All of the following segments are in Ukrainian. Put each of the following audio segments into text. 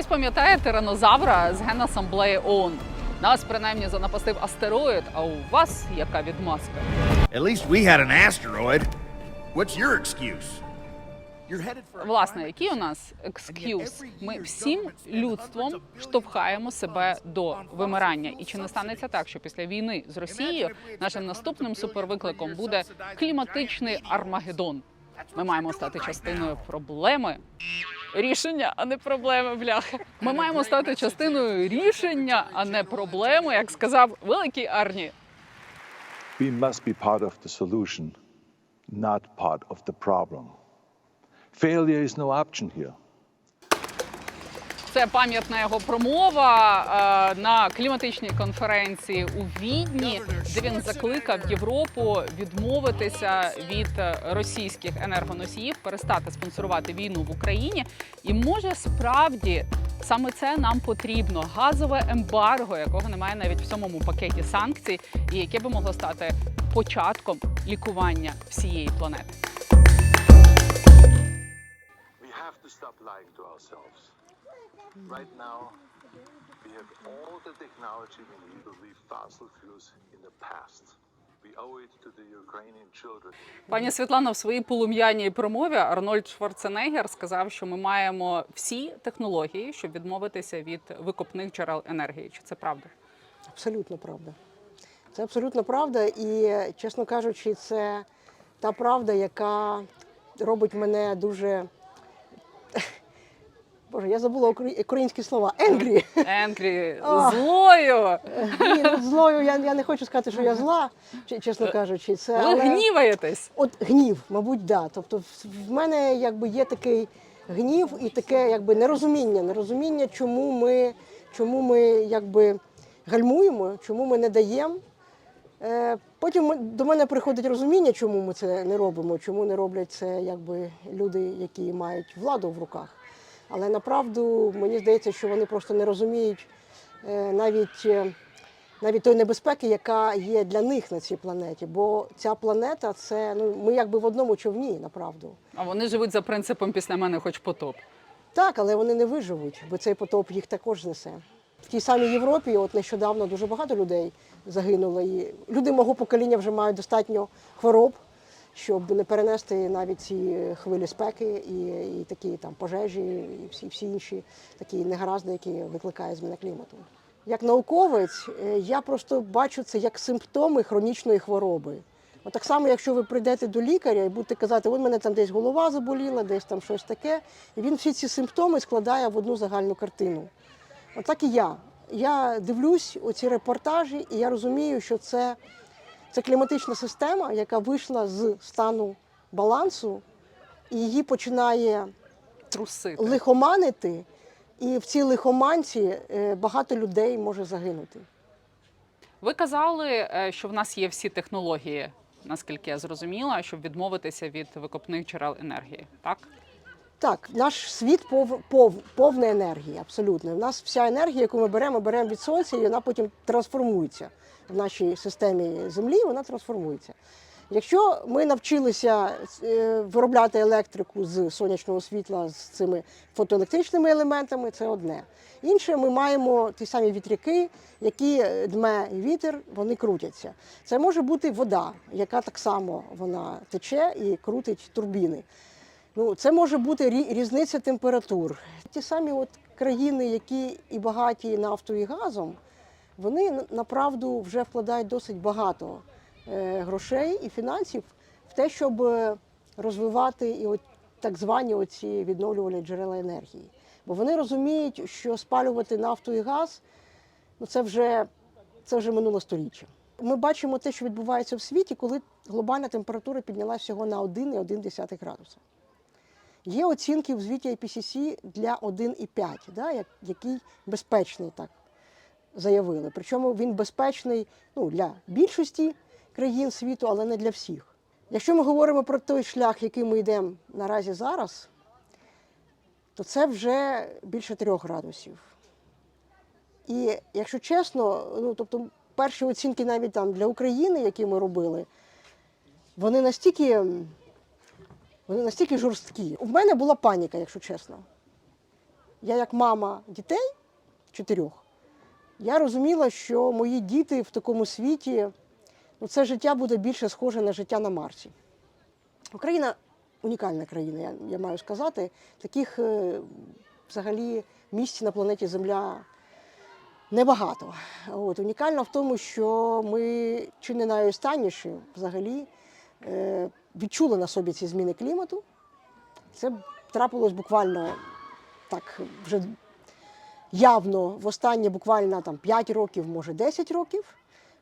Хтось пам'ятає тиранозавра з генасамблеї ООН? Нас принаймні занапастив астероїд, а у вас яка відмазка? At least we had an asteroid. What's your excuse? Власне, який у нас екскюз? Ми всім людством штовхаємо себе до вимирання. І чи не станеться так, що після війни з Росією нашим наступним супервикликом буде кліматичний армагеддон? Ми маємо стати частиною проблеми. Рішення, а не проблеми, бляха. Ми маємо стати частиною рішення, а не проблеми, як сказав великий Арні. We must be part of the solution, not part of the problem. Failure is no option here. Це пам'ятна його промова е, на кліматичній конференції у Відні, де він закликав Європу відмовитися від е, російських енергоносіїв, перестати спонсорувати війну в Україні. І може справді саме це нам потрібно газове ембарго, якого немає навіть в самому пакеті санкцій, і яке би могло стати початком лікування всієї планети. We have to stop lying to ourselves. Right now, we have all the technology we need to leave fossil fuels in the past. We owe it to the Ukrainian children. Пані Світлана, в своїй полум'яній промові Арнольд Шварценеггер сказав, що ми маємо всі технології, щоб відмовитися від викопних джерел енергії. Чи це правда? Абсолютно правда. Це абсолютно правда, і, чесно кажучи, це та правда, яка робить мене дуже. Боже, я забула українські слова. Енгрі. Енкрі злою. Ні, ну, злою я, я не хочу сказати, що я зла, чи- чесно кажучи. Це, Ви але- гніваєтесь. От гнів, мабуть, да. Тобто в- в мене якби є такий гнів і таке якби нерозуміння, нерозуміння, чому ми, чому ми якби гальмуємо, чому ми не даємо. Е, Потім ми- до мене приходить розуміння, чому ми це не робимо, чому не роблять це якби люди, які мають владу в руках. Але направду мені здається, що вони просто не розуміють е, навіть, е, навіть той небезпеки, яка є для них на цій планеті. Бо ця планета це ну ми якби в одному човні, направду. А вони живуть за принципом після мене хоч потоп. Так, але вони не виживуть, бо цей потоп їх також знесе. В тій самій Європі, от нещодавно дуже багато людей загинуло. І люди мого покоління вже мають достатньо хвороб, щоб не перенести навіть ці хвилі спеки і, і такі там пожежі, і всі, всі інші такі негаразди, які викликає зміна клімату. Як науковець, е, я просто бачу це як симптоми хронічної хвороби. От так само, якщо ви прийдете до лікаря і будете казати, от мене там десь голова заболіла, десь там щось таке, і він всі ці симптоми складає в одну загальну картину. От так і я. Я дивлюсь оці репортажі, і я розумію, що це, це кліматична система, яка вийшла з стану балансу, і її починає Трусити. лихоманити, і в цій лихоманці е, багато людей може загинути. Ви казали, е, що в нас є всі технології, наскільки я зрозуміла, щоб відмовитися від викопних джерел енергії. Так? Так, наш світ пов, пов, повний енергії, абсолютно. У нас вся енергія, яку ми беремо, беремо від сонця, і вона потім трансформується в нашій системі Землі, вона трансформується. Якщо ми навчилися е, виробляти електрику з сонячного світла з цими фотоелектричними елементами, це одне. Інше, ми маємо ті самі вітряки, які дме вітер, вони крутяться. Це може бути вода, яка так само вона тече і крутить турбіни. Ну, це може бути рі- різниця температур. Ті самі от країни, які і багаті нафтою і газом, вони направду вже вкладають досить багато е, грошей і фінансів в те, щоб е, розвивати і от так звані оці відновлювальні джерела енергії. Бо вони розуміють, що спалювати нафту і газ ну це вже, це вже минуле сторіччя. Ми бачимо те, що відбувається в світі, коли глобальна температура піднялася всього на 1,1 градуса. Є оцінки в звіті IPCC для 1,5, да, який безпечний, так заявили. Причому він безпечний ну, для більшості країн світу, але не для всіх. Якщо ми говоримо про той шлях, який ми йдемо наразі зараз, то це вже більше трьох градусів. І якщо чесно, ну тобто перші оцінки навіть там для України, які ми робили, вони настільки, вони настільки жорсткі. У мене була паніка, якщо чесно. я як мама дітей чотирьох, я розуміла, що мої діти в такому світі, ну, це життя буде більше схоже на життя на Марсі. Україна унікальна країна, я, я маю сказати. Таких е, взагалі місць на планеті Земля небагато. От, унікальна в тому, що ми чи не найостанніші взагалі е, відчули на собі ці зміни клімату. Це трапилось буквально так вже явно в останні буквально там 5 років, може 10 років.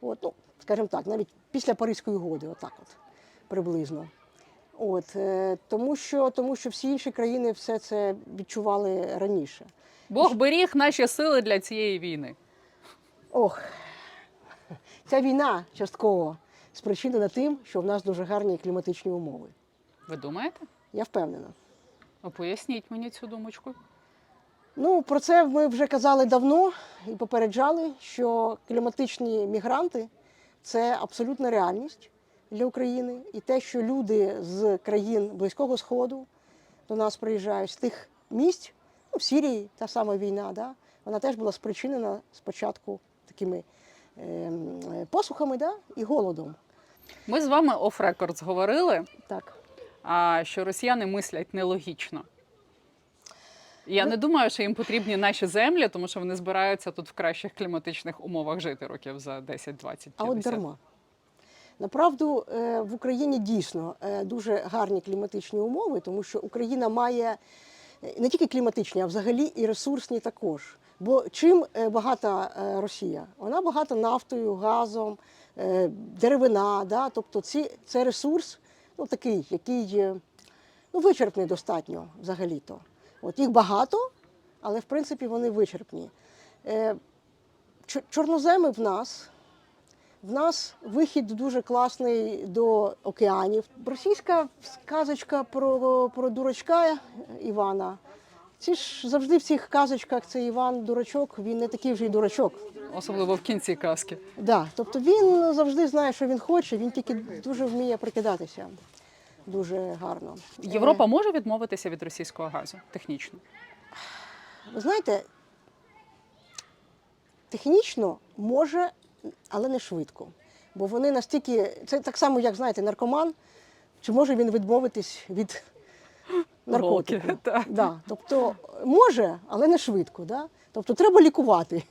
От, ну, скажімо так, навіть після Паризької угоди, отак от, приблизно. От, е, тому, що, тому що всі інші країни все це відчували раніше. Бог беріг наші сили для цієї війни. Ох, ця війна частково спричинена тим, що в нас дуже гарні кліматичні умови. Ви думаєте? Я впевнена. Ну, Поясніть мені цю думочку. Ну, про це ми вже казали давно і попереджали, що кліматичні мігранти це абсолютна реальність для України. І те, що люди з країн Близького Сходу до нас приїжджають з тих місць, ну, в Сірії та сама війна, да, вона теж була спричинена спочатку такими ем, е, посухами да, і голодом. Ми з вами оф-рекорд говорили, Так. що росіяни мислять нелогічно. Я не думаю, що їм потрібні наші землі, тому що вони збираються тут в кращих кліматичних умовах жити років за 10, 20, 50. А от дарма. Направду е, в Україні дійсно е, дуже гарні кліматичні умови, тому що Україна має е, не тільки кліматичні, а взагалі і ресурсні також. Бо чим багата Росія? Вона багата нафтою, газом, деревина. Да? Тобто ці, це ресурс ну, такий, який е, ну, вичерпний достатньо взагалі-то. От їх багато, але в принципі вони вичерпні. Е, Чорноземи в нас в нас вихід дуже класний до океанів. Російська сказочка про, про дурачка Івана. Ці ж завжди в цих казочках це Іван дурачок, він не такий вже й дурачок. Особливо в кінці казки. Да, тобто він завжди знає, що він хоче, він тільки дуже вміє прикидатися. Дуже гарно. Європа може відмовитися від російського газу технічно. Ви знаєте, технічно може, але не швидко. Бо вони настільки. Це так само, як знаєте, наркоман, чи може він відмовитись від наркотику? Голки, так. Да. Тобто може, але не швидко. Да? Тобто треба лікувати.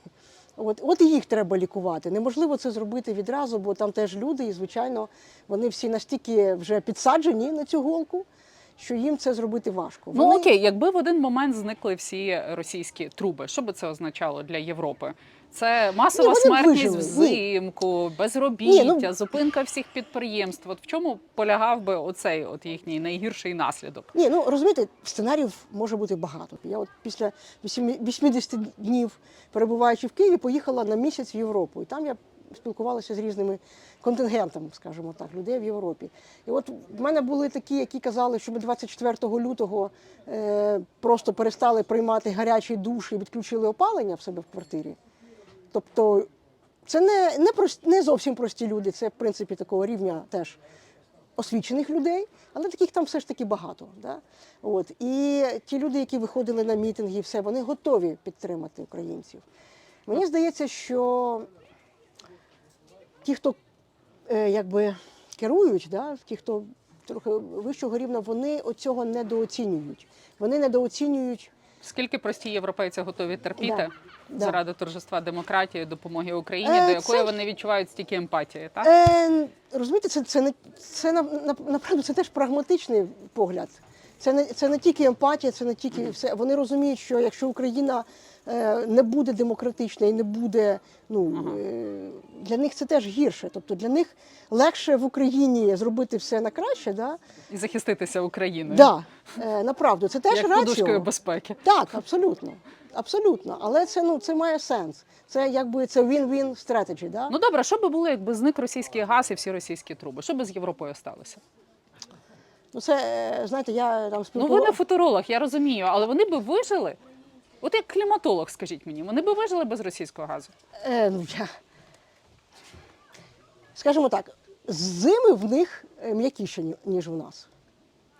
От, от і їх треба лікувати. Неможливо це зробити відразу, бо там теж люди, і звичайно, вони всі настільки вже підсаджені на цю голку, що їм це зробити важко. Ну окей, якби в один момент зникли всі російські труби, що би це означало для Європи? Це масова Ні, смертність вижили. взимку, безробіття, Ні, ну- зупинка всіх підприємств. От в чому полягав би оцей от їхній найгірший наслідок? Ні, ну розумієте, сценаріїв може бути багато. Я от після 80 днів, перебуваючи в Києві, поїхала на місяць в Європу. І там я спілкувалася з різними контингентами, скажімо так, людей в Європі. І от в мене були такі, які казали, що ми 24 лютого е, просто перестали приймати гарячий душ і відключили опалення в себе в квартирі. Тобто це не, не, прост, не зовсім прості люди, це в принципі такого рівня теж освічених людей, але таких там все ж таки багато. Да? От. І ті люди, які виходили на мітинги, все, вони готові підтримати українців. Мені здається, що ті, хто е, якби керують, да, ті, хто трохи вищого рівня, вони оцього недооцінюють. Вони недооцінюють Скільки прості європейці готові терпіти Да, да. заради торжества демократії, допомоги Україні, Е, до якої це- вони відчувають стільки емпатії? Так Е, розумієте, це, це, не, це на, на, направду це теж прагматичний погляд. Це не, це не тільки емпатія, це не тільки все. Вони розуміють, що якщо Україна е, не буде демократична і не буде, ну е, для них це теж гірше. Тобто для них легше в Україні зробити все на краще, да? і захиститися Україною Да, е, направду, це теж як раціо. подушкою безпеки. Так, абсолютно. Абсолютно. Але це, ну, це має сенс. Це якби це win-win strategy, да? Ну добре, що би було, якби зник російський газ і всі російські труби? Що би з Європою сталося? Ну, це, е, знаєте, я там Ну ви не футуролог, я розумію, але вони би вижили. От як кліматолог, скажіть мені, вони би вижили без російського газу? Е, ну, я... Скажімо так, зими в них е, м'якіші, ніж у нас.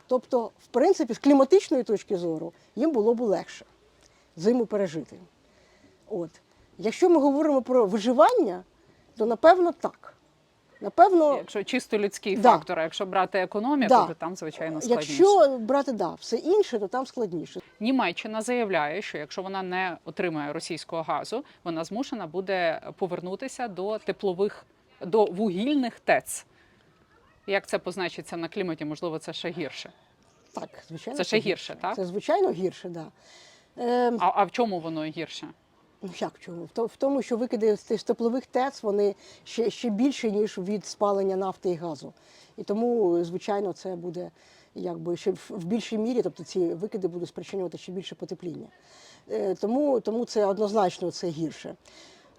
Тобто, в принципі, з кліматичної точки зору їм було б легше. зиму пережити. От. Якщо ми говоримо про виживання, то напевно так. Напевно, Якщо чисто людський Да. фактор, а якщо брати економіку, Да. то там звичайно складніше. якщо брати да, все інше, то там складніше. Німеччина заявляє, що якщо вона не отримає російського газу, вона змушена буде повернутися до теплових до вугільних ТЕЦ. Як це позначиться на кліматі? Можливо, це ще гірше. Так, звичайно. Це ще гірше, так? Це звичайно гірше, так. Да. Е, А, а в чому воно гірше? Ну як чому? В тому, що викиди з теплових ТЕЦ вони ще, ще більше, ніж від спалення нафти і газу. І тому, звичайно, це буде якби ще в більшій мірі, тобто ці викиди будуть спричинювати ще більше потепління. Е, Тому, тому це однозначно це гірше.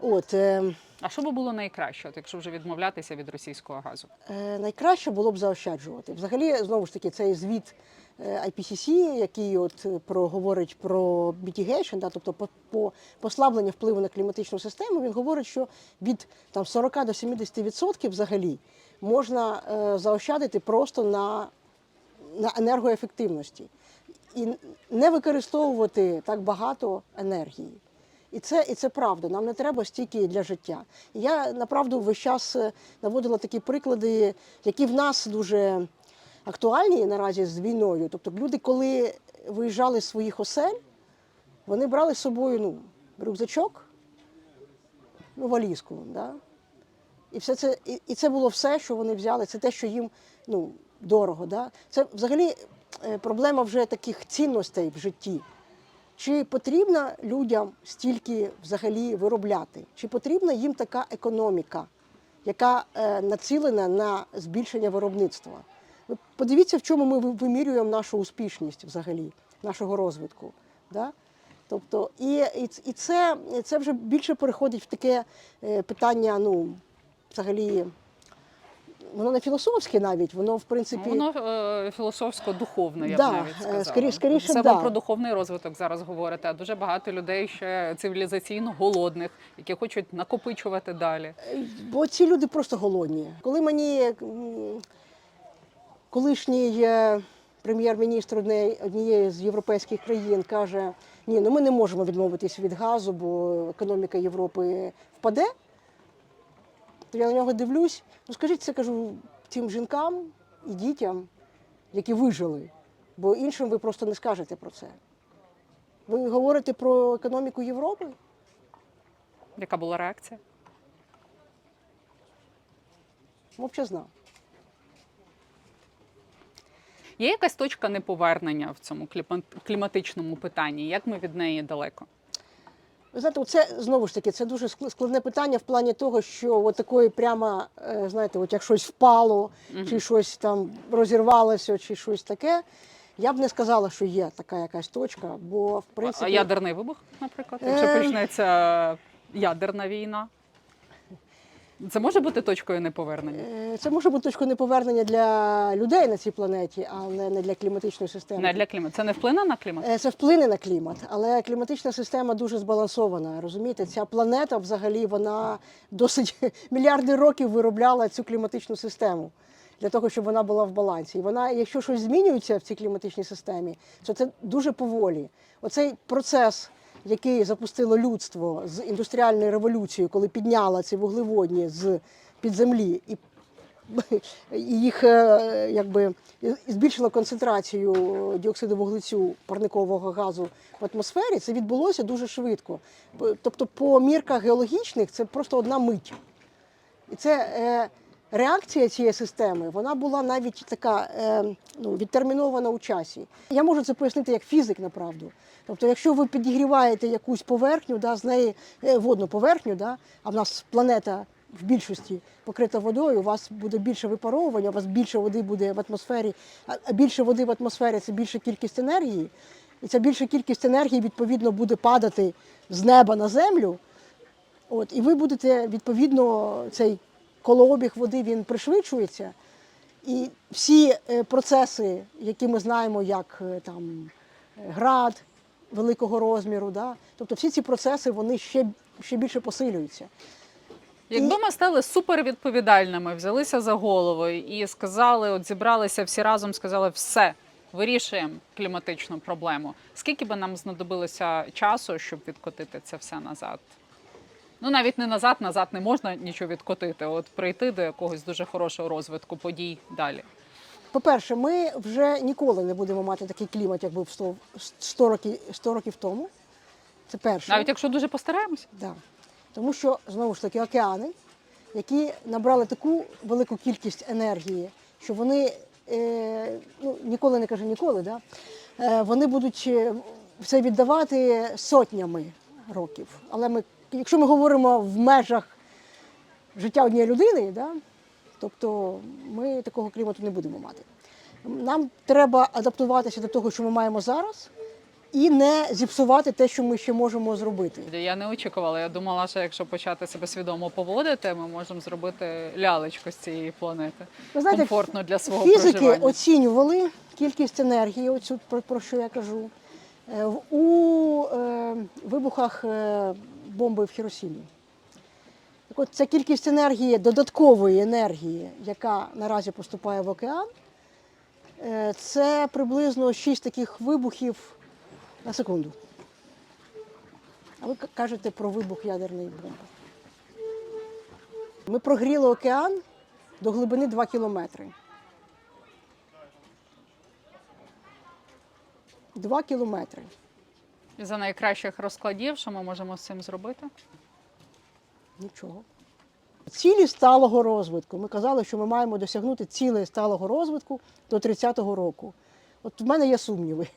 От, е, А що би було найкраще, от якщо вже відмовлятися від російського газу? Е, Найкраще було б заощаджувати. Взагалі, знову ж таки, цей звіт IPCC, який от е, про говорить про mitigation, да, тобто по, по послаблення впливу на кліматичну систему, він говорить, що від там 40 до 70% взагалі можна е, заощадити просто на, на енергоефективності і не використовувати так багато енергії. І це, і це правда. Нам не треба стільки для життя. І я направду весь час е, наводила такі приклади, які в нас дуже актуальні наразі з війною. Тобто люди, коли виїжджали з своїх осель, вони брали з собою ну, рюкзачок, ну, валізку. Да? І, все це, і, і це було все, що вони взяли. Це те, що їм ну, дорого. Да? Це взагалі е, проблема вже таких цінностей в житті. Чи потрібно людям стільки взагалі виробляти? Чи потрібна їм така економіка, яка е, націлена на збільшення виробництва? Ви подивіться, в чому ми вимірюємо нашу успішність взагалі, нашого розвитку. Да? Тобто, і, і, це, це вже більше переходить в таке е, питання, ну, взагалі, воно не філософське навіть, воно в принципі. Воно е, філософсько-духовне, я Да, б навіть е, сказала. скорі- скоріше, Це да. ви про духовний розвиток зараз говорите, а дуже багато людей ще цивілізаційно голодних, які хочуть накопичувати далі. Бо ці люди просто голодні. Коли мені колишній е, прем'єр-міністр однієї з європейських країн каже: ні, ну ми не можемо відмовитись від газу, бо економіка Європи впаде, то я на нього дивлюсь. Ну скажіть це кажу тим жінкам і дітям, які вижили, бо іншим ви просто не скажете про це. Ви говорите про економіку Європи? Яка була реакція? Мовчазна. Є якась точка неповернення в цьому кліматичному питанні? Як ми від неї далеко? Ви знаєте, це знову ж таки це дуже складне питання в плані того, що от такої прямо, е, знаєте, от як щось впало, чи щось там розірвалося, чи щось таке. Я б не сказала, що є така якась точка, бо в А ядерний вибух, наприклад, якщо Е. почнеться ядерна війна. Це може бути точкою неповернення? е, це може бути точкою неповернення для людей на цій планеті, але не для кліматичної системи. Не для клімату. Це не вплине на клімат? Е, Це вплине на клімат, але кліматична система дуже збалансована. Розумієте, ця планета взагалі вона досить мільярди років виробляла цю кліматичну систему для того, щоб вона була в балансі. І вона, якщо щось змінюється в цій кліматичній системі, то це дуже поволі. Оцей процес, який запустило людство з індустріальною революцією, коли підняла ці вуглеводні з під землі і і їх е, якби і збільшило концентрацію діоксиду вуглецю парникового газу в атмосфері, це відбулося дуже швидко. Тобто, по мірках геологічних це просто одна мить. І це е, реакція цієї системи, вона була навіть така е, ну, відтермінована у часі. Я можу це пояснити як фізик, направду. Тобто, якщо ви підігріваєте якусь поверхню, да, з неї е, водну поверхню, да, а в нас планета в більшості покрита водою, у вас буде більше випаровування, у вас більше води буде в атмосфері, а а більше води в атмосфері це більша кількість енергії. І ця більша кількість енергії, відповідно, буде падати з неба на землю. От, і ви будете, відповідно, цей колообіг води він пришвидшується. І всі е, процеси, які ми знаємо, як е, там е, град великого розміру, да? тобто всі ці процеси вони ще, ще більше посилюються. Якби ми стали супервідповідальними, взялися за голову і сказали, от зібралися всі разом, сказали, все, вирішуємо кліматичну проблему. Скільки би нам знадобилося часу, щоб відкотити це все назад? Ну навіть не назад, назад не можна нічого відкотити. От прийти до якогось дуже хорошого розвитку подій далі. По-перше, ми вже ніколи не будемо мати такий клімат, як був 100, 100, років, 100 років тому. Це перше. Навіть якщо дуже постараємося. Да. Тому що, знову ж таки, океани, які набрали таку велику кількість енергії, що вони е, ну, ніколи не кажу ніколи, да? е, вони будуть це віддавати сотнями років. Але ми, якщо ми говоримо в межах життя однієї людини, да? тобто ми такого клімату не будемо мати. Нам треба адаптуватися до того, що ми маємо зараз, і не зіпсувати те, що ми ще можемо зробити. Я не очікувала. Я думала, що якщо почати себе свідомо поводити, ми можемо зробити лялечку з цієї планети. Ви знаєте, комфортно для свого Фізики проживання. оцінювали кількість енергії, оцю, про, про що я кажу, е, у е, вибухах е, бомби в Хіросімі. Так от ця кількість енергії, додаткової енергії, яка наразі поступає в океан, е, це приблизно 6 таких вибухів на секунду. А ви кажете про вибух ядерної бомби. Ми прогріли океан до глибини 2 кілометри. 2 кілометри. За найкращих розкладів, що ми можемо з цим зробити? Nічого. Цілі сталого розвитку. Ми казали, що ми маємо досягнути цілей сталого розвитку до 30-го року. От в мене є сумніви.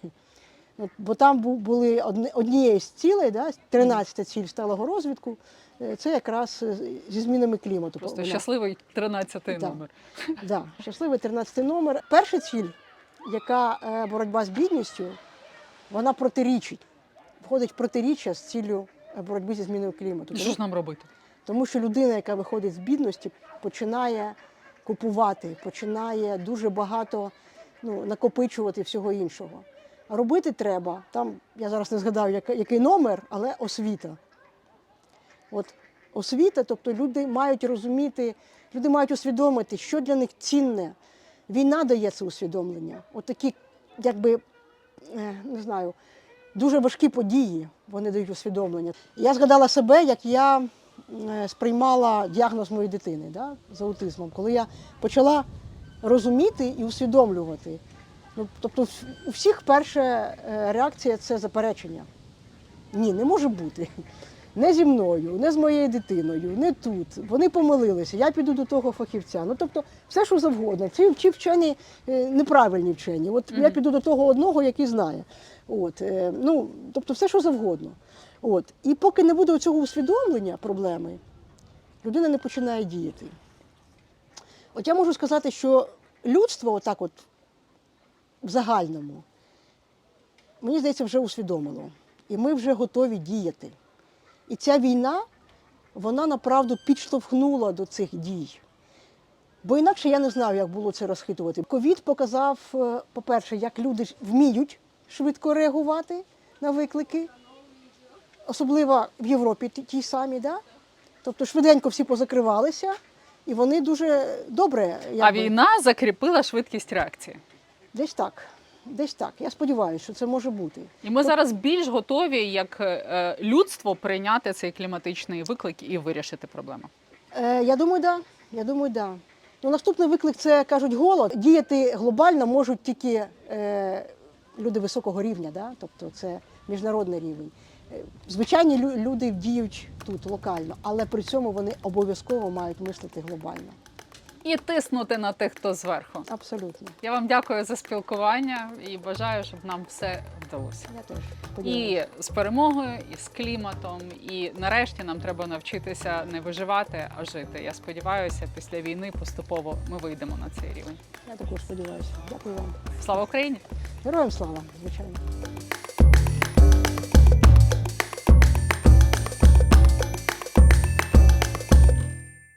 От, бо там були однією з цілей, да, 13-та ціль сталого розвитку, е, це якраз е, зі змінами клімату. Просто щасливий 13-й Да. номер. Да, щасливий 13 номер. Перша ціль, яка е, боротьба з бідністю, вона протирічить, входить в протиріччя з ціллю е, боротьби зі зміною клімату. Що ж нам робити? тому що людина, яка виходить з бідності, починає купувати, починає дуже багато ну, накопичувати всього іншого. А робити треба, там я зараз не згадаю, який номер, але освіта. От освіта, тобто люди мають розуміти, люди мають усвідомити, що для них цінне. Війна дає це усвідомлення. От такі, якби, е, не знаю, дуже важкі події вони дають усвідомлення. Я згадала себе, як я е, сприймала діагноз моєї дитини да, з аутизмом, коли я почала розуміти і усвідомлювати. Ну, тобто, у всіх перша е, реакція це заперечення. Ні, не може бути. Не зі мною, не з моєю дитиною, не тут. Вони помилилися, я піду до того фахівця. Ну тобто, все, що завгодно. Ці, ці вчені е, неправильні вчені. От я піду до того одного, який знає. От, е, ну, тобто, все, що завгодно. От. І поки не буде цього усвідомлення проблеми, людина не починає діяти. От я можу сказати, що людство, отак от в загальному, мені здається, вже усвідомило. І ми вже готові діяти. І ця війна, вона направду підштовхнула до цих дій. Бо інакше я не знаю, як було це розхитувати. Ковід показав, е, по-перше, як люди вміють швидко реагувати на виклики, особливо в Європі ті- тій самі, да? тобто швиденько всі позакривалися, і вони дуже добре. А війна закріпила швидкість реакції. Десь так. Десь так. Я сподіваюся, що це може бути. І ми зараз більш готові, як е, людство, прийняти цей кліматичний виклик і вирішити проблему. Е, я думаю, да. Я думаю, да. Ну, наступний виклик це кажуть голод. Діяти глобально можуть тільки е, люди високого рівня, да? тобто це міжнародний рівень. Е, Звичайні лю- люди діють тут локально, але при цьому вони обов'язково мають мислити глобально. І тиснути на тих, хто зверху. Абсолютно. Я вам дякую за спілкування і бажаю, щоб нам все вдалося. Я теж. І з перемогою, і з кліматом, і нарешті нам треба навчитися не виживати, а жити. Я сподіваюся, після війни поступово ми вийдемо на цей рівень. Я також сподіваюся. Дякую вам. Слава Україні! Героям слава, звичайно.